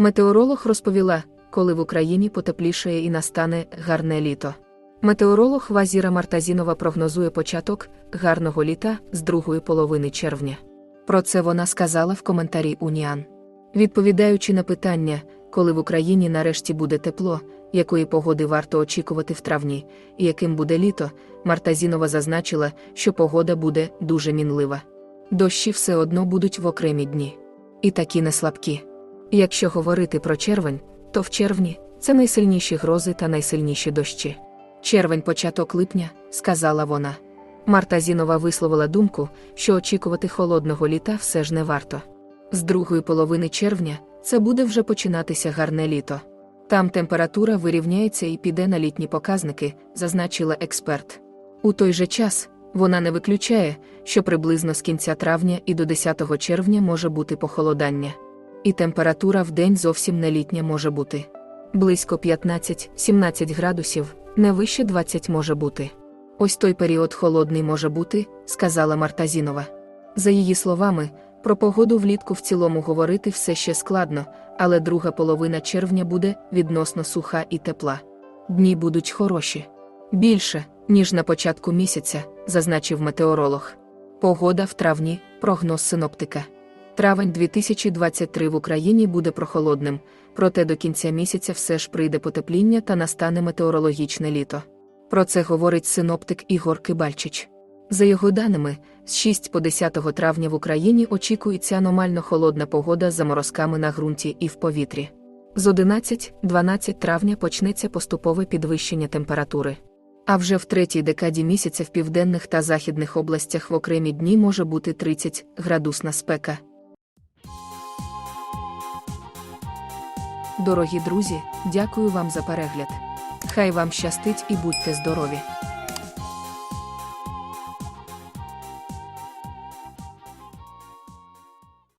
Метеоролог розповіла, коли в Україні потеплішає і настане гарне літо. Метеоролог Вазіра Мартазінова прогнозує початок гарного літа з другої половини червня. Про це вона сказала в коментарі Уніан. Відповідаючи на питання, коли в Україні нарешті буде тепло, якої погоди варто очікувати в травні, і яким буде літо, Мартазінова зазначила, що погода буде дуже мінлива. Дощі все одно будуть в окремі дні. І такі не слабкі. Якщо говорити про червень, то в червні це найсильніші грози та найсильніші дощі. Червень початок липня, сказала вона. Марта Зінова висловила думку, що очікувати холодного літа все ж не варто. З другої половини червня це буде вже починатися гарне літо. Там температура вирівняється і піде на літні показники, зазначила експерт. У той же час вона не виключає, що приблизно з кінця травня і до 10 червня може бути похолодання. І температура в день зовсім не літня може бути. Близько 15-17 градусів, не вище 20 може бути. Ось той період холодний може бути, сказала Мартазінова. За її словами, про погоду влітку в цілому говорити все ще складно, але друга половина червня буде відносно суха і тепла. Дні будуть хороші. Більше, ніж на початку місяця, зазначив метеоролог. Погода в травні, прогноз синоптика. Травень 2023 в Україні буде прохолодним, проте до кінця місяця все ж прийде потепління та настане метеорологічне літо. Про це говорить синоптик Ігор Кибальчич. За його даними, з 6 по 10 травня в Україні очікується аномально холодна погода з заморозками на ґрунті і в повітрі. З 11-12 травня почнеться поступове підвищення температури. А вже в третій декаді місяця в південних та західних областях в окремі дні може бути 30 градусна спека. Дорогі друзі, дякую вам за перегляд. Хай вам щастить і будьте здорові!